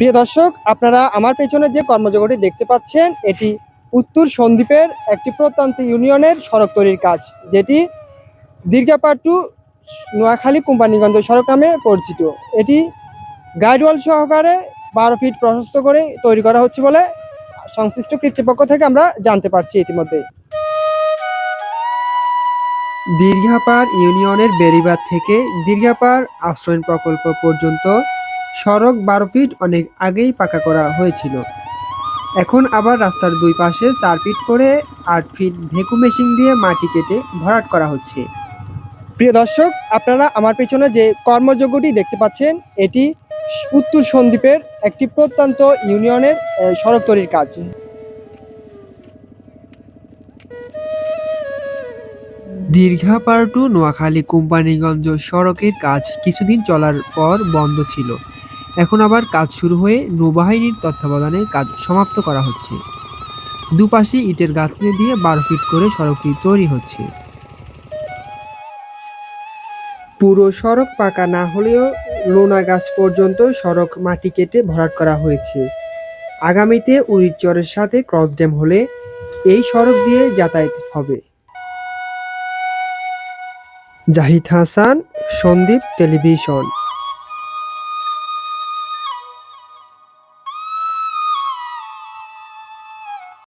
প্রিয় দর্শক, আপনারা আমার পেছনে যে কর্মযোগটি দেখতে পাচ্ছেন, এটি উত্তর সন্দ্বীপের একটি প্রত্যন্ত ইউনিয়নের সড়ক তৈরির কাজ, যেটি দীর্ঘাপাড় টু নোয়াখালী কোম্পানিগঞ্জ সড়ক নামে পরিচিত। এটি গাইডওয়াল সহকারে বারো ফিট প্রশস্ত করে তৈরি করা হচ্ছে বলে সংশ্লিষ্ট কর্তৃপক্ষ থেকে আমরা জানতে পারছি ইতিমধ্যে। দীর্ঘাপাড় ইউনিয়নের বেড়িবাঁধ থেকে দীর্ঘাপাড় আশ্রয়ণ প্রকল্প পর্যন্ত সড়ক বারো ফিট অনেক আগেই পাকা করা হয়েছিল। এখন আবার রাস্তার দুই পাশে চার ফিট করে আট ফিট ভেকু মেশিন দিয়ে মাটি কেটে ভরাট করা হচ্ছে। প্রিয় দর্শক, আপনারা আমার পেছনে যে কর্মযোগ্যটি দেখতে পাচ্ছেন, এটি উত্তর সন্দ্বীপের একটি প্রত্যন্ত ইউনিয়নের সড়ক তৈরির কাজ। দীর্ঘাপাড় টু নোয়াখালী কোম্পানিগঞ্জ সড়কের কাজ কিছুদিন চলার পর বন্ধ ছিল। এখন আবার কাজ শুরু হয়ে নৌবাহিনীর তত্ত্বাবধানে কাজ সমাপ্ত করা হচ্ছে। দুপাশে ইটের গাঁথনি দিয়ে বারো ফিট করে সড়কটি তৈরি হচ্ছে। পুরো সড়ক পাকা না হলেও লোনা গাছ পর্যন্ত সড়ক মাটি কেটে ভরাট করা হয়েছে। আগামীতে উড়িচরের সাথে ক্রস ড্যাম হলে এই সড়ক দিয়ে যাতায়াত হবে। জাহিদ হাসান, সন্দীপ টেলিভিশন।